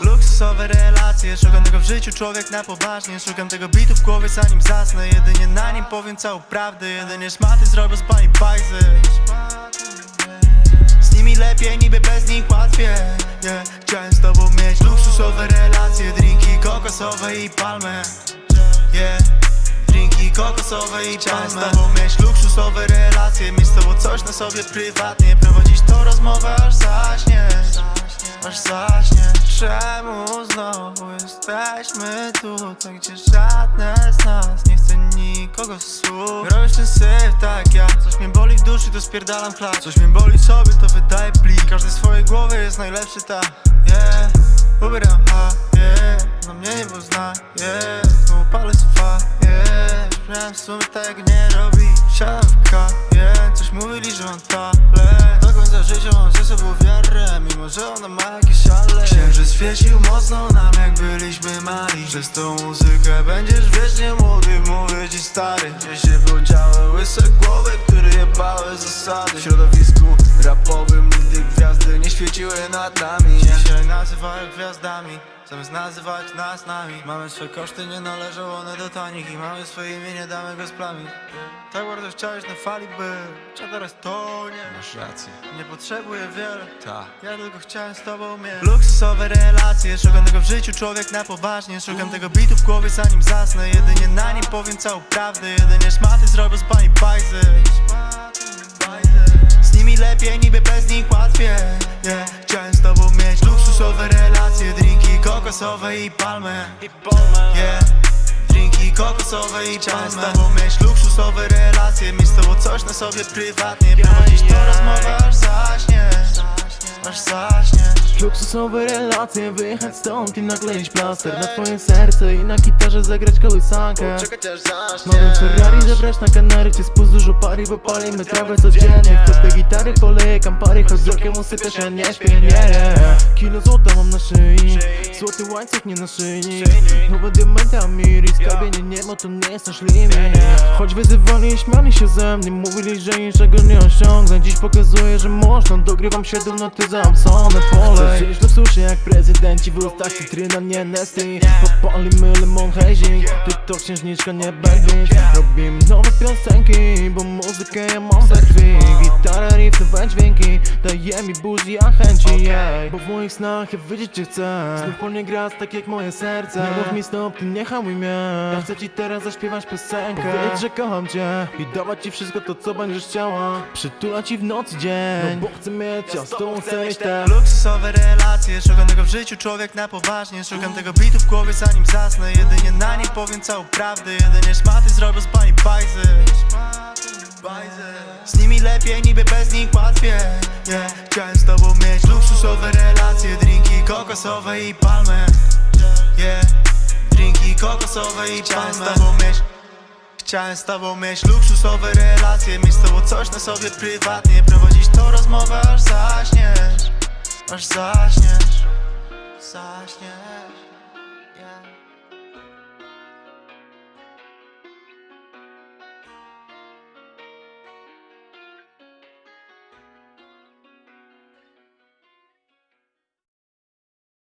Luksusowe relacje, szukam tego w życiu człowiek na poważnie. Szukam tego bitu w głowie zanim zasnę. Jedynie na nim powiem całą prawdę. Jedynie szmaty zrobię z pani bajzy. Z nimi lepiej, niby bez nich łatwiej. Yeah. Chciałem z tobą mieć luksusowe relacje. Drinki kokosowe i palmy. Yeah. Drinki kokosowe i Chciałem z tobą mieć luksusowe relacje Mieć z tobą coś na sobie prywatnie. Prowadzić to rozmowę aż zaśniesz Aż zaśniesz Czemu znowu jesteśmy tutaj Gdzie żadne z nas nie chce nikogo słuchać. Robisz ten syf tak ja. Coś mnie boli w duszy to spierdalam chlad Coś mnie boli sobie to wydaje plik. Każdy swojej głowie jest najlepszy ta. Yeah. Ubieram ha yeah. No mnie nie pozna yeah Znowu palę sufa yeah. W sumie tego nie robi Siadam w K yeah. Coś mówili, że mam talent świecił mocno nam jak byliśmy mali. Przez tą muzykę będziesz wiecznie młody Mówię ci stary. Gdzie się podziały łyse głowy, które jebały zasady. W środowisku nie świeciły nad nami. Dzisiaj nazywają gwiazdami Zamiast nazywać nas nami. Mamy swoje koszty, nie należą one do tanich. I mamy swoje imię, nie damy go splamić. Tak bardzo chciałeś na fali być A teraz to nie. Masz rację. Nie potrzebuję wiele. Ta. ja tylko chciałem z tobą mieć Luksusowe relacje, szukam tego w życiu człowiek na poważnie. Szukam tego bitu w głowie zanim zasnę. Jedynie na nim powiem całą prawdę. Jedynie szmaty zrobię z pani bajzy. Z nimi lepiej, niby bez nich łatwiej kokosowe i palmy. Yeah. Drinki kokosowe i Chciałem z tobą mieć luksusowe relacje Mieć z tobą coś na sobie prywatnie. Prowadzić to rozmowę aż zaśniesz. Aż zaśniesz. Luksusowe relacje, wyjechać stąd i nakleić plaster Na twoje serce i na gitarze zagrać kołysankę. Nowym Ferrari zebrać na Kanary Czy spust dużo pary, bo palimy trawę codziennie. Kto te gitary poleje kampary Choć wzrokiem usypiasz, ja nie śpię, nie. Kilo złota mam na szyi Złoty łańcuch, nie na szyjnik Nowe diamenty, Amiri Skarbie nie niebo, to nie jest nasz limit. Choć wyzywali i śmiali się ze mnie Mówili, że niczego nie osiągnę. Dziś pokazuję, że można Dogrywam siedem noty za Amsone pole. Żyjesz w suszy jak prezydenci W ustach cytryna, nie. Nestle Popalimy lemon hazing Ty to księżniczka, nie Belwin Robimy nowe piosenki Bo muzykę ja mam we riff, nowe dźwięki Daje mi buzi, a chęci jej. Bo w moich snach ja wiedzieć cię chcę. Znów po nie grasz tak jak moje serce. Nie mów mi stop, ty nie hamuj mnie. Ja chcę ci teraz zaśpiewać piosenkę. Powiedzieć, że kocham cię. I dawać ci wszystko to co będziesz chciała. Przytulać ci w nocy dzień. No bo chcę mieć, a z tobą chcę mieć tak Luksusowe relacje, szukam tego w życiu człowiek na poważnie. Szukam tego bitu w głowie zanim zasnę. Jedynie na nim powiem całą prawdę. Jedynie szmaty zrobię z pani bajzy Lepiej, niby bez nich łatwiej yeah. Chciałem z tobą mieć luksusowe relacje Drinki kokosowe i palmy yeah. Drinki kokosowe i palmy Chciałem z tobą mieć Chciałem z tobą mieć luksusowe relacje Mieć z tobą coś na sobie prywatnie Prowadzić to rozmowę aż zaśniesz Aż zaśniesz Zaśniesz yeah.